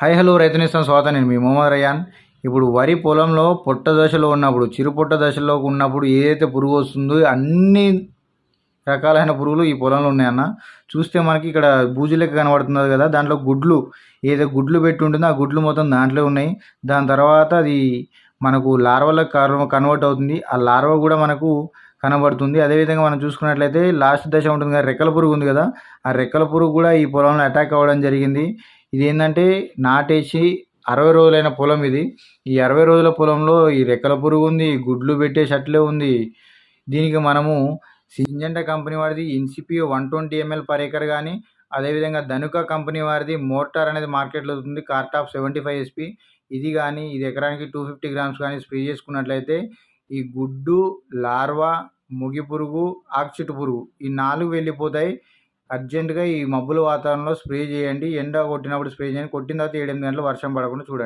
Hi hello రైతునిస్తాం స్వాత నేను మీ Mohammed rayon. ఇప్పుడు వరి పొలంలో పొట్ట దశలో ఉన్నప్పుడు చిరు పొట్ట దశలో ఉన్నప్పుడు ఏదైతే పురుగు వస్తుందో అన్ని రకాలైన పురుగులు ఈ పొలంలో ఉన్నాయన్న. చూస్తే మనకి ఇక్కడ బూజు లెక్క కనబడుతున్నది కదా దాంట్లో గుడ్లు. ఏదో గుడ్లు పెట్టి ఉంటుందో ఆ గుడ్లు మొత్తం దాంట్లో ఉన్నాయి. దాని తర్వాత అది మనకు లార్వలకు కన్వర్ట్ అవుతుంది. ఆ లార్వ కూడా మనకు కనబడుతుంది. అదేవిధంగా మనం చూసుకున్నట్లయితే లాస్ట్ దశ ఉంటుంది కదా రెక్కల పురుగు ఉంది కదా ఆ రెక్కల పురుగు కూడా ఈ పొలంలో అటాక్ అవ్వడం జరిగింది. ఇది ఏంటంటే నాటేసి అరవై రోజులైన పొలం ఇది. ఈ అరవై రోజుల పొలంలో ఈ రెక్కల పురుగు ఉంది గుడ్లు పెట్టేసట్లే ఉంది. దీనికి మనము సింజంట కంపెనీ వారిది ఇన్సిపిఓ one twenty ML per acre కానీ అదేవిధంగా ధనుక కంపెనీ వారిది మోటార్ అనేది మార్కెట్లో ఉంది కార్టాప్ సెవెంటీ ఫైవ్ ఎస్పీ. ఇది కానీ ఇది ఎకరానికి టూ ఫిఫ్టీ గ్రామ్స్ కానీ స్ప్రే చేసుకున్నట్లయితే ఈ గుడ్డు లార్వా ముగి పురుగు ఆక్సిట్ పురుగు ఈ నాలుగు వెళ్ళిపోతాయి. అర్జెంటుగా ఈ మబ్బుల వాతావరణంలో స్ప్రే చేయండి. ఎండ కొట్టినప్పుడు స్ప్రే చేయండి. కొట్టిన తర్వాత ఏడెనిమిది గంటలు వర్షం పడకుండా చూడండి.